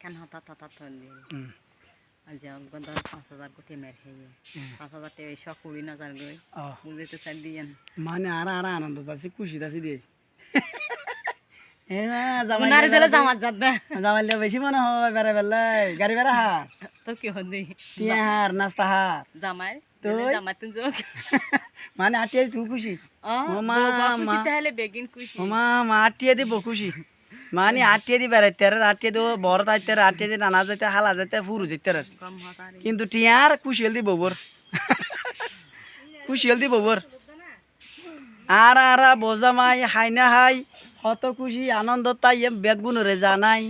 কেন হঠাৎ হঠাৎ হলি হুম। আজ পাঁচ হাজার কোটি মের খেয়ে পাঁচ হাজার টাকা এই সব কুড়ি হাজার গই বুঝতে চাই দিয়েন মানে আর আর আনন্দ পাচ্ছি খুশি আছি দিয়ে। হ্যাঁ বেশি মনে হয় বেড়া গাড়ি বেড়া হার। তো কি হদি হার নাস্তা হার। জামাই তুই? মানে আটিয়ে তুই খুশি? ও মা, মা। খুশি তাহলে বেগিন খুশি। ওমা মা আটিয়ে দিব খুশি। মানে আটিয়ে দি বেড়াইতে আটিয়ে দিব তাইতে আর আটিয়ে দি নানা যেতে হালা যেতে ফুরু যেতে কিন্তু টিয়ার কুশিয়াল দি ববর। কুশিয়াল দি ববর। আর আর বোঝা মাই, হাই না হাই হত খুশি, আনন্দ তাই এম বেগ বুনরে জানাই।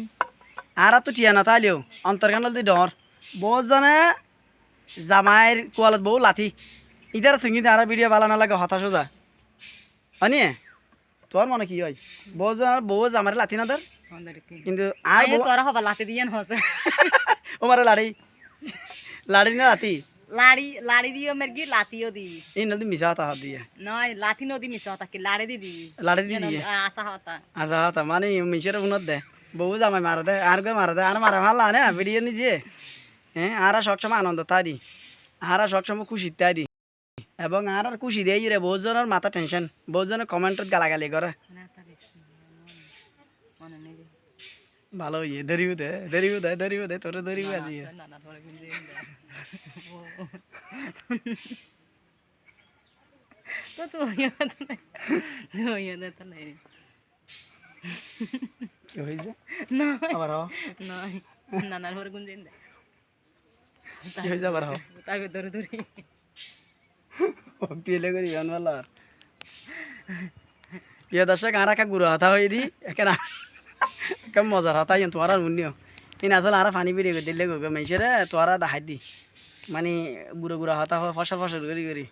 আর তো টিয়া না তাইলেও অন্তর্গান দি ডর। বোঝনে জামাইয়ের কোয়ালত বউ লাথি ইটার তুমি আর ভিডিও ভালো না লাগে হতাশ যা। হনি তোর মনে কি হয়? বউজন বউ জামার লাথি না আমাদেরকে কিন্তু আর বউ। তোরা হবা লাতে দিয়েন হসে ওমারে লাড়ি। লাড়ি না লাথি লাড়ি লাড়ি দিও মেরগি লাতিও দি। এই নদী মিশা হতা হাত দিয়ে। নয় লাথি নদী মিশা কি? লাড়ি দি দি। লাড়ি দিয়ে দিয়ে আসা হতা। হতা মানে মিশের উনত দে। বউ জামাই মারা দে আর কে মারা দে আর মারা ভালো না ভিডিও নিজে। হ্যাঁ আর সবসময় আনন্দ তা দি। আর সবসময় খুশি তা দি। এবং আর আর খুশি দেই রে বহুজনের মাথা টেনশন বহুজনের কমেন্টত গালাগালি করে। না ভালো ইয়ে ধরিও দে ধরিও দে ধরিও দে তোর ধরিও আজি না না ধরে তো তো ইয়ে তো না ইয়ে তো না না আবার হ। নয় নানার ঘরে গুঞ্জেন দেয় কি হয়েছে আবার তাকে ধরে ধরে। পিলে করি আর। প্রিয় দর্শক, আর একা গুঁড়ো হাতা হয়ে দি একেনা একে মজার হাতা ইন তোমার মুন্নিও। কিন্তু আসলে আর পানি বেরিয়ে দিলে গো তোরা দেখাই দি। মানে গুঁড়ো গুঁড়ো হাতা হয় ফসল ফসল করি করি